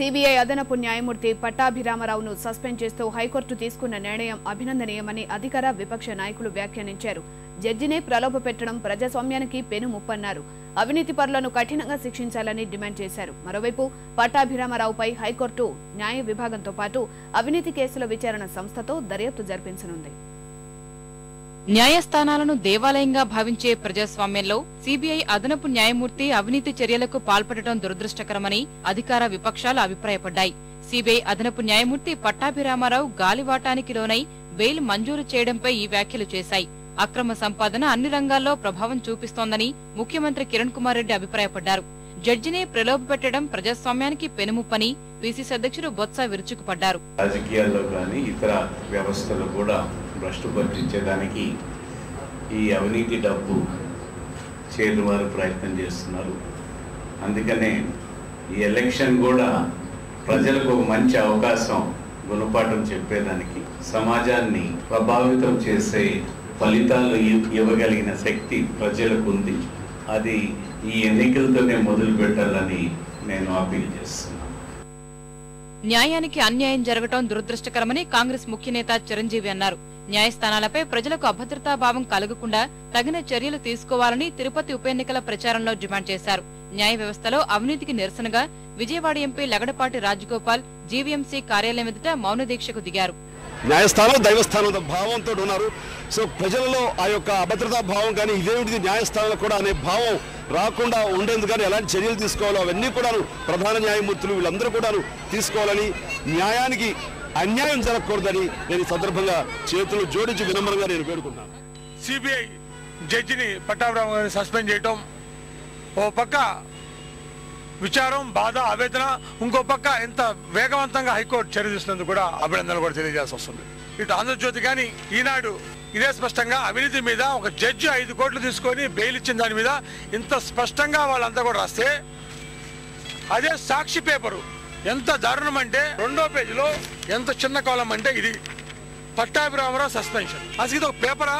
CBI అదనపు న్యాయమూర్తి పట్టాభిరామరావును suspend చేస్తూ హైకోర్టు తీసుకున్న నిర్ణయం అభినందనీయమని అధికార విపక్ష నాయకులు వ్యాఖ్యానించారు. జడ్జినే ప్రలోభ పెట్టడం ప్రజాస్వామ్యానికి పెను ముప్పన్నారు. అవినీతి పరులను కఠినంగా శిక్షించాలని డిమాండ్ చేశారు. మరోవైపు పట్టాభిరామరావుపై హైకోర్టు న్యాయ విభాగంతో పాటు అవినీతి కేసుల విచారణ సంస్థతో దర్యాప్తు జరిపించనుంది. న్యాయస్థానాలను దేవాలయంగా భావించే ప్రజాస్వామ్యంలో సిబిఐ అదనపు న్యాయమూర్తి అవినీతి చర్యలకు పాల్పడటం దురదృష్టకరమని అధికార విపక్షాలు అభిప్రాయపడ్డాయి. సిబిఐ అదనపు న్యాయమూర్తి పట్టాభిరామారావు గాలివాటానికి లోనై బెయిల్ మంజూరు చేయడంపై ఈ వ్యాఖ్యలు చేశాయి. అక్రమ సంపాదన అన్ని రంగాల్లో ప్రభావం చూపిస్తోందని ముఖ్యమంత్రి కిరణ్ కుమార్ రెడ్డి అభిప్రాయపడ్డారు. జడ్జినే ప్రలోభపెట్టడం ప్రజాస్వామ్యానికి పెనుముప్పని పిసిసి అధ్యక్షుడు బొత్స విరుచుకుపడ్డారు. రాజకీయాల్లో కానీ ఇతర వ్యవస్థలు కూడా భ్రష్టు పట్టించేదానికి ఈ అవినీతి డబ్బు చేరువారు ప్రయత్నం చేస్తున్నారు. అందుకనే ఈ ఎలక్షన్ కూడా ప్రజలకు ఒక మంచి అవకాశం గుణపాఠం చెప్పేదానికి సమాజాన్ని ప్రభావితం చేసే ఫలితాలు ఇవ్వగలిగిన శక్తి ప్రజలకు ఉంది. అది ఈ ఎన్నికలతోనే మొదలు పెట్టాలని నేను అపీల్ చేస్తున్నాను. న్యాయానికి అన్యాయం జరగటం దురదృష్టకరమని కాంగ్రెస్ ముఖ్య నేత చిరంజీవి అన్నారు. న్యాయస్థానాలపై ప్రజలకు అభద్రతా భావం కలగకుండా తగిన చర్యలు తీసుకోవాలని తిరుపతి ఉప ఎన్నికల ప్రచారంలో డిమాండ్ చేశారు. న్యాయ వ్యవస్థలో అవినీతికి నిరసనగా విజయవాడ ఎంపీ లగడపాటి రాజగోపాల్ జీవీఎంసీ కార్యాలయం ఎదుట మౌన దీక్షకు దిగారు. న్యాయస్థానం దైవస్థానం భావంతో ఉన్నారు. సో ప్రజలలో ఆ యొక్క అభద్రతా భావం కానీ ఇదేమిటిది న్యాయస్థానాలు కూడా అనే భావం రాకుండా ఉండేందుకు కానీ ఎలాంటి చర్యలు తీసుకోవాలో అవన్నీ కూడాను ప్రధాన న్యాయమూర్తులు వీళ్ళందరూ కూడాను తీసుకోవాలని న్యాయానికి అన్యాయం జరగకూడదని నేను ఈ సందర్భంగా చేతులు జోడించి వినమ్రంగా నేను పేర్కొన్నాను సిబిఐ జడ్జిని పట్టాభిరామ గారిని సస్పెండ్ చేయటం ఓ పక్క విచారం బాధ ఆవేదన ఇంకో పక్క ఎంత వేగవంతంగా హైకోర్టు చర్య తీసుకున్నందుకు కూడా అభినందనలు కూడా తెలియజేయాల్సి వస్తుంది. ఇటు ఆంధ్రజ్యోతి కానీ ఈనాడు ఇదే స్పష్టంగా అవినీతి మీద ఒక జడ్జి ఐదు కోట్లు తీసుకొని బెయిల్ ఇచ్చిన దాని మీద ఇంత స్పష్టంగా వాళ్ళంతా కూడా రాస్తే అదే సాక్షి పేపరు. ఎంత దారుణం అంటే రెండో పేజీలో ఎంత చిన్న కాలం అంటే ఇది. పట్టాభిరామరావు సస్పెన్షన్. అసలు ఇది ఒక పేపరా?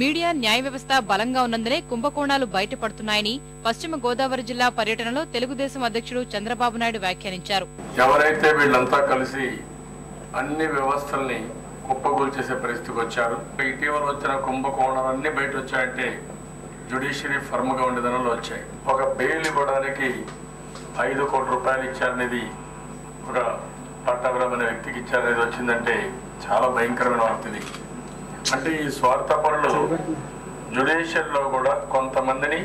మీడియా న్యాయ వ్యవస్థ బలంగా ఉన్నందునే కుంభకోణాలు బయటపడుతున్నాయని పశ్చిమ గోదావరి జిల్లా పర్యటనలో తెలుగుదేశం అధ్యక్షుడు చంద్రబాబు నాయుడు వ్యాఖ్యానించారు. ఎవరైతే వీళ్ళంతా కలిసి అన్ని వ్యవస్థల్ని కుప్పగూల్చేసే పరిస్థితికి వచ్చారు ఇటీవల వచ్చిన కుంభకోణాలన్నీ బయట వచ్చాయంటే జ్యుడిషియరీ ఫర్మ్గా ఉండే వచ్చాయి. ఒక బెయిల్ ఇవ్వడానికి ఐదు కోట్ల రూపాయలు ఇచ్చారనేది ఒక పట్టాభిరామ్ అనే వ్యక్తికి ఇచ్చారనేది వచ్చిందంటే చాలా భయంకరమైన వార్త ఇది. అంటే ఈ స్వార్థపరులు జ్యుడిషియల్లో కూడా కొంతమందిని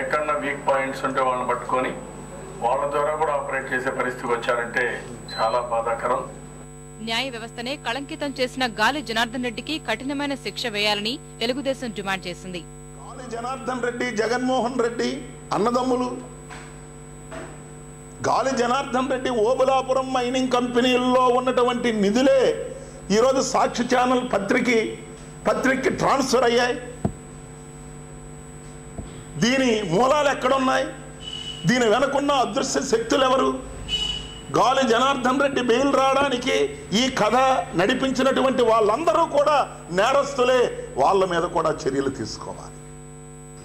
ఎక్కడన్నా వీక్ పాయింట్స్ ఉంటే వాళ్ళని పట్టుకొని వాళ్ళ ద్వారా కూడా ఆపరేట్ చేసే పరిస్థితికి వచ్చారంటే చాలా బాధాకరం. న్యాయ వ్యవస్థనే కళంకితం చేసిన గాలి జనార్దన్ రెడ్డికి కఠినమైన శిక్ష వేయాలని తెలుగుదేశం డిమాండ్ చేసింది. గాలి జనార్దన్ రెడ్డి జగన్మోహన్ రెడ్డి అన్నదమ్ములు. గాలి జనార్దన్ రెడ్డి ఓబులాపురం మైనింగ్ కంపెనీల్లో ఉన్నటువంటి నిధులే ఈరోజు సాక్షి ఛానల్ పత్రిక పత్రికకి ట్రాన్స్ఫర్ అయ్యాయి. దీని మూలాలు ఎక్కడున్నాయి? దీని వెనకున్న అదృశ్య శక్తులు ఎవరు? గాలి జనార్దన్ రెడ్డి బెయిల్ రావడానికి ఈ కథ నడిపించినటువంటి వాళ్ళందరూ కూడా నేరస్తులే. వాళ్ళ మీద కూడా చర్యలు తీసుకోవాలి.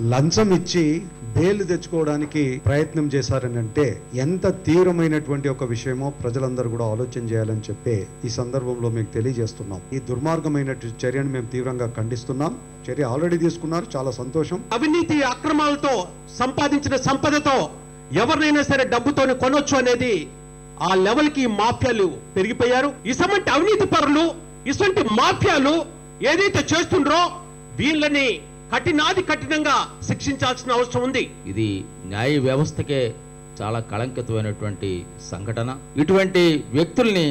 లంచం ఇచ్చి బెయిల్ తెచ్చుకోవడానికి ప్రయత్నం చేశారని అంటే ఎంత తీవ్రమైనటువంటి ఒక విషయమో ప్రజలందరూ కూడా ఆలోచన చేయాలని చెప్పి ఈ సందర్భంలో మీకు తెలియజేస్తున్నాం. ఈ దుర్మార్గమైన చర్యను మేము తీవ్రంగా ఖండిస్తున్నాం. చర్య ఆల్రెడీ తీసుకున్నారు. చాలా సంతోషం. అవినీతి అక్రమాలతో సంపాదించిన సంపదతో ఎవరినైనా సరే డబ్బుతో కొనొచ్చు అనేది ఆ లెవెల్కి మాఫియాలు పెరిగిపోయారు. ఇసమంటి అవినీతి పరులు ఇసంటి మాఫియాలు ఏదైతే చేస్తుండ్రో వీళ్ళని కఠినాది కఠినంగా శిక్షించాల్సిన అవసరం ఉంది. ఇది న్యాయ వ్యవస్థకే చాలా కళంకితమైనటువంటి సంఘటన. ఇటువంటి వ్యక్తుల్ని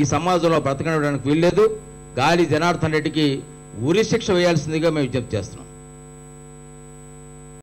ఈ సమాజంలో బ్రతకడానికి వీల్లేదు. గాలి జనార్దన్ రెడ్డికి ఉరి శిక్ష వేయాల్సిందిగా మేము విజ్ఞప్తి చేస్తున్నాం.